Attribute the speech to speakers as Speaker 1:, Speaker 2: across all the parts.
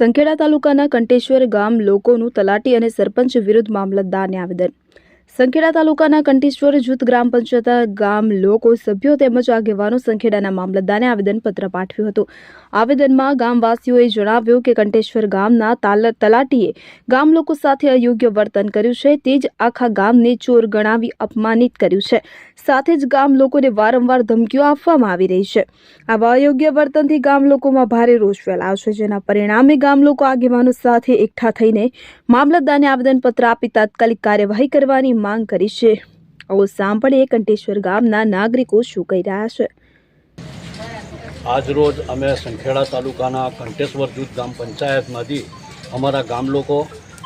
Speaker 1: સંખેડા તાલુકાના કંટેશ્વર ગામ લોકોનું તલાટી અને સરપંચ વિરુદ્ધ મામલતદારને આવેદન. સંખેડા તાલુકાના કંટેશ્વર જૂથ ગ્રામ પંચાયત ગામ લોકો સભ્યો તેમજ આગેવાનો સંખેડાના મામલતદારને આવેદનપત્ર પાઠવ્યું હતું. આવેદનમાં ગામવાસીઓએ જણાવ્યું કે કંટેશ્વર ગામના તાલ- તલાટીએ ગામ લોકો સાથે અયોગ્ય વર્તન કર્યું છે, તે જ આખા ગામને ચોર ગણાવી અપમાનિત કર્યું છે. સાથે જ ગામ લોકોને વારંવાર ધમકીઓ આપવામાં આવી રહી છે. આવા અયોગ્ય વર્તનથી ગામ લોકોમાં ભારે રોષ ફેલાયો છે, જેના પરિણામે ગામ લોકો આગેવાનો સાથે એકઠા થઈને મામલતદારને આવેદનપત્ર આપી તાત્કાલિક કાર્યવાહી કરવાની માંગ કરી છે. આવો સાંભળીએ કંટેશ્વર ગામના નાગરિકો શું કહી રહ્યા છે.
Speaker 2: આજરોજ અમે સંખેડા તાલુકાના કંટેશ્વર જૂથ ગ્રામ પંચાયતમાંથી અમારા ગામ લોકો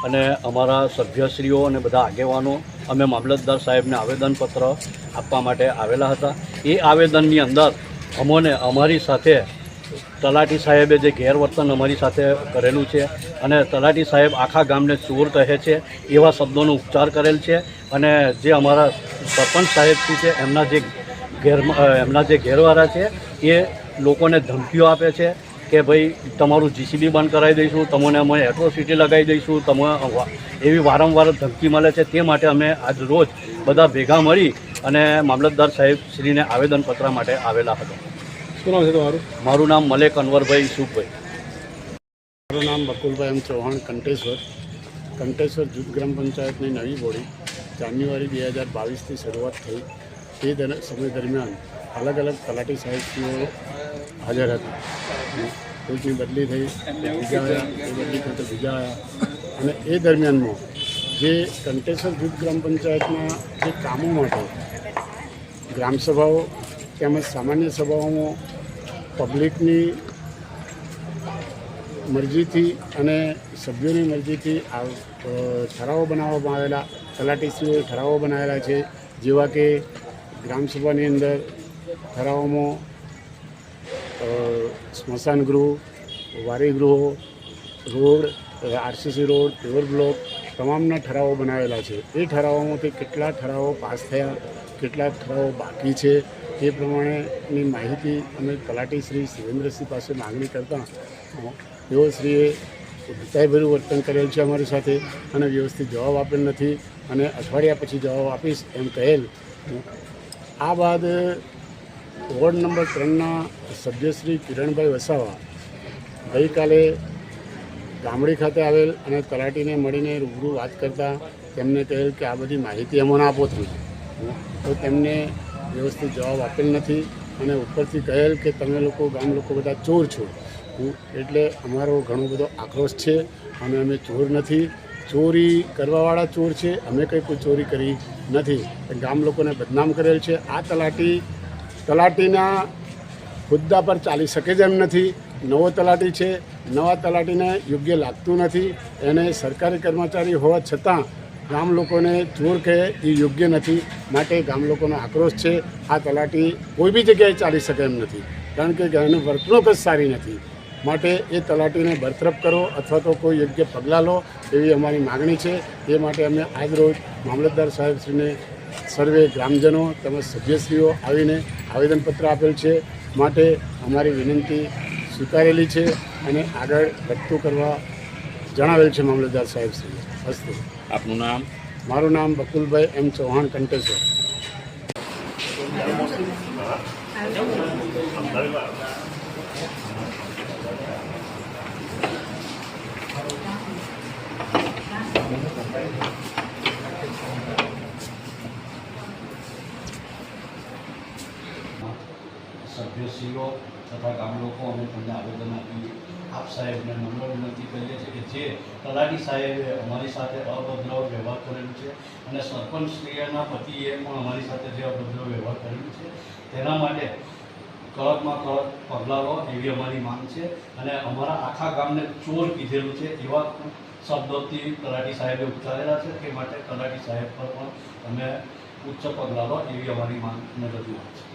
Speaker 2: અને અમારા સભ્યશ્રીઓ અને બધા આગેવાનો અમે મામલતદાર સાહેબને આવેદનપત્ર આપવા માટે આવેલા હતા. એ આવેદનની અંદર અમોને અમારી સાથે તલાટી સાહેબે જે ગેરવર્તન અમારી સાથે કરેલું છે અને તલાટી સાહેબ આખા ગામને ચોર કહે છે, એવા શબ્દોનો ઉપચાર કરેલ છે અને જે અમારા સરપંચ સાહેબથી છે, એમના જે ઘેર એમના જે ઘેરવાળા છે, એ લોકોને ધમકીઓ આપે છે કે ભાઈ, તમારું જીસીબી બંધ કરાવી દઈશું, તમને અમે એટ્રોસિટી લગાવી દઈશું, તમે એવી વારંવાર ધમકી મળે છે, તે માટે અમે આજ રોજ બધા ભેગા મળી અને મામલતદાર સાહેબ શ્રીને આવેદનપત્ર માટે આવેલા હતા.
Speaker 3: શું નામ છે તમારું?
Speaker 2: મારું નામ મલેક અનવરભાઈ સુખભાઈ
Speaker 3: મારું નામ બકુલભાઈ એમ ચૌહાણ કંટેશ્વર. કંટેશ્વર જૂથ ગ્રામ પંચાયતની નવી બોડી જાન્યુઆરી બે હજાર બાવીસથી શરૂઆત થઈ તે સમય દરમિયાન અલગ અલગ તલાટી સાહેબીઓ હાજર હતા. કોઈકની બદલી થઈ બીજા આવ્યા એ બદલી થઈ તો બીજા આવ્યા. અને એ દરમિયાનમાં જે કંટેશ્વર જૂથ ગ્રામ પંચાયતના જે કામો માટે ગ્રામસભાઓ તેમજ સામાન્ય સભાઓમાં પબ્લિકની મરજીથી અને સભ્યોની મરજીથી ઠરાવો બનાવવામાં આવેલા તલાટીશ્રીઓએ ઠરાવો બનાવેલા છે, જેવા કે ગ્રામસભાની અંદર ઠરાવોમાં સ્મશાન ગૃહ વારીગૃહો road RCC road paver block તમામના ઠરાવો બનાવેલા છે. એ ઠરાવોમાંથી કેટલા ઠરાવો પાસ થયા, કેટલા ઠરાવો બાકી છે, એ પ્રમાણેની માહિતી અમે તલાટી શ્રી શિવેન્દ્રસિંહ પાસે માગણી કરતાં તેઓ શ્રીએ ઉદ્ધતાઈભર્યું વર્તન કરેલ છે અમારી સાથે અને વ્યવસ્થિત જવાબ આપેલ નથી અને અઠવાડિયા પછી જવાબ આપીશ એમ કહેલ. આ બાદ વોર્ડ નંબર ત્રણના સભ્યશ્રી કિરણભાઈ વસાવા ગઈકાલે ગામડી ખાતે આવેલ અને તલાટીને મળીને રૂબરૂ વાત કરતાં તેમને કહેલ કે આ બધી માહિતી અમને આપો તમે. તો તેમને વ્યવસ્થિત જવાબ આપેલ નથી અને ઉપરથી કહેલ કે તમે લોકો ગામ લોકો બધા ચોર છો. એટલે અમારો ઘણો બધો આક્રોશ છે અને અમે ચોર નથી. ચોરી કરવાવાળા ચોર છે. અમે કંઈ કોઈ ચોરી કરી નથી. ગામ લોકોને બદનામ કરેલ છે. આ તલાટી, તલાટીના હોદ્દા પર ચાલી શકે એમ નથી. નવો તલાટી છે. નવા તલાટીને યોગ્ય લાગતું નથી. એને સરકારી કર્મચારી હોવા છતાં ગામ લોકોને ચોર કહે એ યોગ્ય નથી. માટે ગામ લોકોનો આક્રોશ છે. આ તલાટી કોઈ બી જગ્યાએ ચાલી શકે એમ નથી. કારણ કે એની વર્તણૂક જ સારી નથી. માટે એ તલાટીને બરતરફ કરો અથવા તો કોઈ યોગ્ય પગલાં લો એવી અમારી માગણી છે. એ માટે અમે આજરોજ મામલતદાર સાહેબશ્રીને સર્વે ગ્રામજનો તેમજ સભ્યશ્રીઓ આવીને આવેદનપત્ર આપેલ છે. માટે અમારી વિનંતી સ્વીકારેલી છે. અને આગળ વધતું કરવા જણાવેલ છે મામલતદાર સાહેબશ્રીએ અસ્તુ.
Speaker 4: આપનું નામ?
Speaker 3: મારું નામ બકુલભાઈ એમ ચૌહાણ કંટેશ્વર.
Speaker 2: સભ્યશ્રીઓ તથા ગામ લોકો અમે તમને આવેદન આપી આપ સાહેબને નમ્ર વિનંતી કરીએ છીએ કે જે તલાટી સાહેબે અમારી સાથે અભદ્ર વ્યવહાર કરેલો છે અને સરપંચ શ્રીના પતિએ પણ અમારી સાથે જે અભદ્ર વ્યવહાર કરેલો છે, તેના માટે કડકમાં કડક પગલાં લો એવી અમારી માંગ છે અને અમારા આખા ગામને ચોર કીધેલું છે એવા શબ્દોથી તલાટી સાહેબે ઉચ્ચારેલા છે, તે માટે તલાટી સાહેબ પર પણ તમે ઉચ્ચ પગલાં લો એવી અમારી માંગ રજૂઆત છે.